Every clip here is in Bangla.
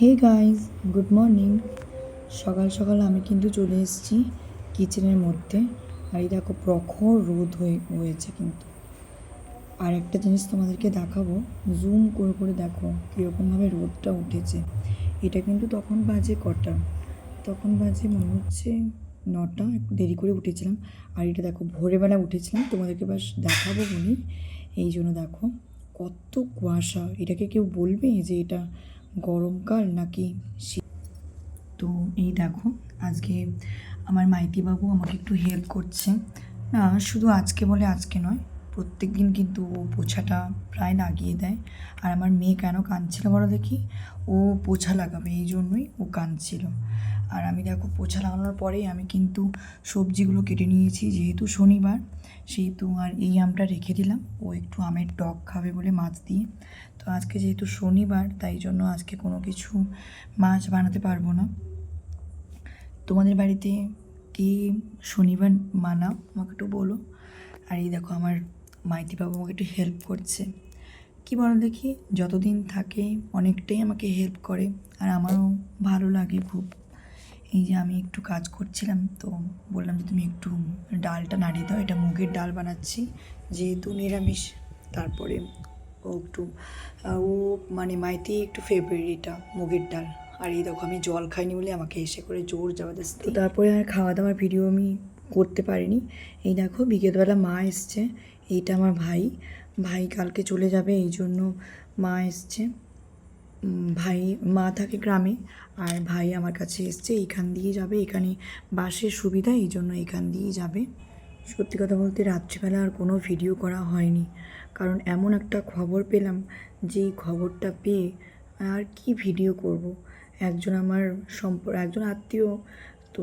হে গাইজ গুড মর্নিং সকাল সকাল আমি কিন্তু চলে এসেছি কিচেনের মধ্যে। আর এই দেখো প্রখর রোদ হয়ে, হয়েছে কিন্তু। আর একটা জিনিস তোমাদেরকে দেখাবো। জুম করে করে দেখো কীরকমভাবে রোদটা উঠেছে। এটা কিন্তু তখন বাজে কটা। তখন বাজে মনে হচ্ছে নটা, একটু দেরি করে উঠেছিলাম। আর এটা দেখো ভোরবেলা উঠেছিলাম। তোমাদেরকে বাস দেখাবো বলি এই জন্য দেখো কত কুয়াশা। এটাকে কেউ বলবে যে এটা গরমকাল নাকি শীত তো এই দেখো, আজকে আমার মাইতিবাবু আমাকে একটু হেল্প করছে। না, শুধু আজকে বলে আজকে নয় প্রত্যেক দিন কিন্তু ও পোছাটা প্রায় লাগিয়ে দেয়। আর আমার মেয়ে কেন কাঁদছিল বলো দেখি? ও পোছা লাগাবে, এই জন্যই ও কাঁদছিল। আর আমি দেখো পোছা লাগানোর পরেই আমি কিন্তু সবজিগুলো কেটে নিয়েছি, যেহেতু শনিবার, সেহেতু আর এই আমটা রেখে দিলাম। ও একটু আমের টক খাবে বলে মাছ দিয়ে। তো আজকে যেহেতু শনিবার, তাই জন্য আজকে কোনো কিছু মাছ বানাতে পারব না। তোমাদের বাড়িতে কি শনিবার মানাও? আমাকে একটু বলো। আর এই দেখো আমার মাইতি বাবু আমাকে একটু হেল্প করছে। কি বলো দেখি? যতদিন থাকে অনেকটাই আমাকে হেল্প করে। আর আমারও ভালো লাগে খুব। এই যে আমি একটু কাজ করছিলাম, তো বললাম যে তুমি একটু ডালটা নাড়িয়ে দাও, এটা মুগের ডাল বানাচ্ছি, যেহেতু নিরামিষ, তারপরে ও একটু ও মানে মাইতি একটু ফেভারিট এটা মুগের ডাল। আর এই দেখো আমি জল খাইনি বলে আমাকে এসে করে জোর জবরদস্তি। তো তারপরে আর খাওয়া দাওয়ার ভিডিও আমি করতে পারিনি। এই দেখো বিকেলবেলা মা এসছে, এইটা আমার ভাই ভাই কালকে চলে যাবে, এই জন্য মা এসছে। ভাই মা থাকে গ্রামে, আর ভাই আমার কাছে এসছে, এখান দিয়ে যাবে, এখানে বাসের সুবিধা, এই জন্য এখান দিয়েই যাবে। সত্যি কথা বলতে রাত্রিবেলা আর কোনো ভিডিও করা হয়নি। কারণ এমন একটা খবর পেলাম, যেই খবরটা পেয়ে আর কি ভিডিও করব? একজন আমার সম্পর্ক একজন আত্মীয়, তো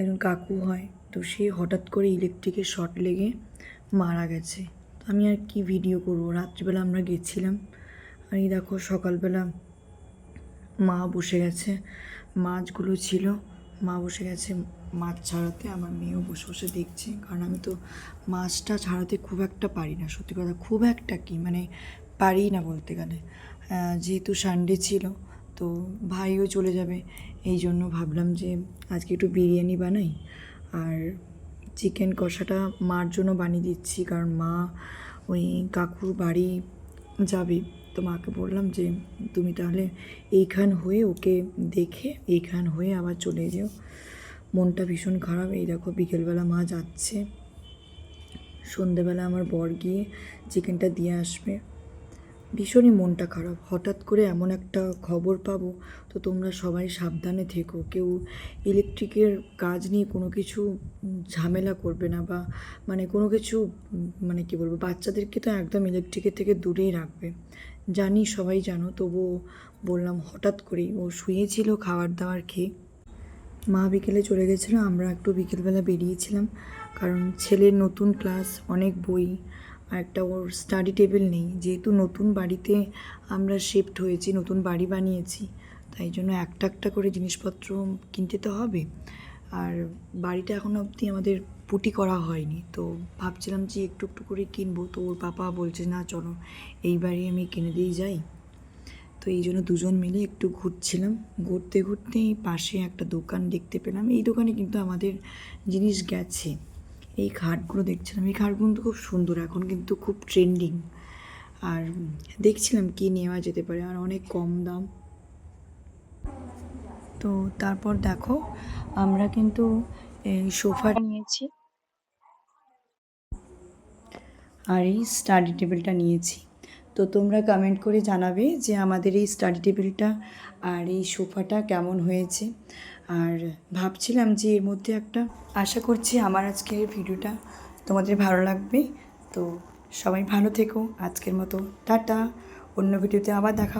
একজন কাকু হয়, তো সে হঠাৎ করে ইলেকট্রিকের শর্ট লেগে মারা গেছে। আমি আর কি ভিডিও করব? রাত্রিবেলা আমরা গেছিলাম, আর এই দেখো সকালবেলা মা বসে গেছে। মাছগুলো ছিল। মা বসে গেছে মাছ ছাড়াতে। আমার মেয়েও বসে বসে দেখছে। কারণ আমি তো মাছটা ছাড়াতে খুব একটা পারি না। সত্যি কথা, খুব একটা কি মানে পারি না বলতে গেলে। যেহেতু সানডে ছিল, তো ভাইও চলে যাবে। এই জন্য ভাবলাম যে আজকে একটু বিরিয়ানি বানাই। আর চিকেন কষাটা মার জন্য বানিয়ে দিচ্ছি। কারণ মা ওই কাকুর বাড়ি যাবে। তো মাকে বললাম যে, তুমি তাহলে এইখান হয়ে ওকে দেখে এইখান হয়ে আবার চলে যেও। মনটা ভীষণ খারাপ। এই দেখো বিকেলবেলা মা যাচ্ছে। সন্ধেবেলা আমার বর গিয়ে চিকেনটা দিয়ে আসবে। ভীষণই মনটা খারাপ। হঠাৎ করে এমন একটা খবর পাবো, তো তোমরা সবাই সাবধানে থেকো। কেউ ইলেকট্রিকের কাজ নিয়ে কোনো কিছু ঝামেলা করবে না বা মানে কোনো কিছু মানে কি বলব, বাচ্চাদেরকে তো একদম ইলেকট্রিকের থেকে দূরেই রাখবে। জানি, সবাই জানো, তবুও বললাম হঠাৎ করেই, ও শুয়েছিল খাবার দাবার খেয়ে। মা বিকেলে চলে গেছিল, আমরা একটু বিকেলবেলা বেরিয়েছিলাম, কারণ ছেলের নতুন ক্লাস, অনেক বই আর একটা ওর স্টাডি টেবিল নেই। যেহেতু নতুন বাড়িতে আমরা শিফট হয়েছি, নতুন বাড়ি বানিয়েছি, তাই জন্য একটা একটা করে জিনিসপত্র কিনতে তো হবে। আর বাড়িটা এখনও অবধি আমাদের পুটি করা হয়নি। তো ভাবছিলাম যে একটু একটু করে কিনবো। তো ওর পাপা বলছে, না, চলো এই বাড়ি আমি কিনে দিয়ে যাই। তো এই জন্য দুজন মিলে একটু ঘুরছিলাম। ঘুরতে ঘুরতে পাশে একটা দোকান দেখতে পেলাম। এই দোকানে কিন্তু আমাদের জিনিস গেছে। এই ঘাটগুলো দেখছিলাম। এই ঘাটগুলো কিন্তু খুব সুন্দর, এখন কিন্তু খুব ট্রেন্ডিং আর দেখছিলাম কি নেওয়া যেতে পারে, আর অনেক কম দাম। তো তারপর দেখো, আমরা কিন্তু এই সোফা নিয়েছি। আর এই স্টাডি টেবিলটা নিয়েছি। তো তোমরা কমেন্ট করে জানাবে যে আমাদের এই স্টাডি টেবিলটা আর এই সোফাটা কেমন হয়েছে। আর ভাবছিলাম যে এর মধ্যে একটা, আশা করছি আমার আজকের ভিডিওটা তোমাদের ভালো লাগবে। তো সবাই ভালো থেকো। আজকের মতো টাটা। অন্য ভিডিওতে আবার দেখা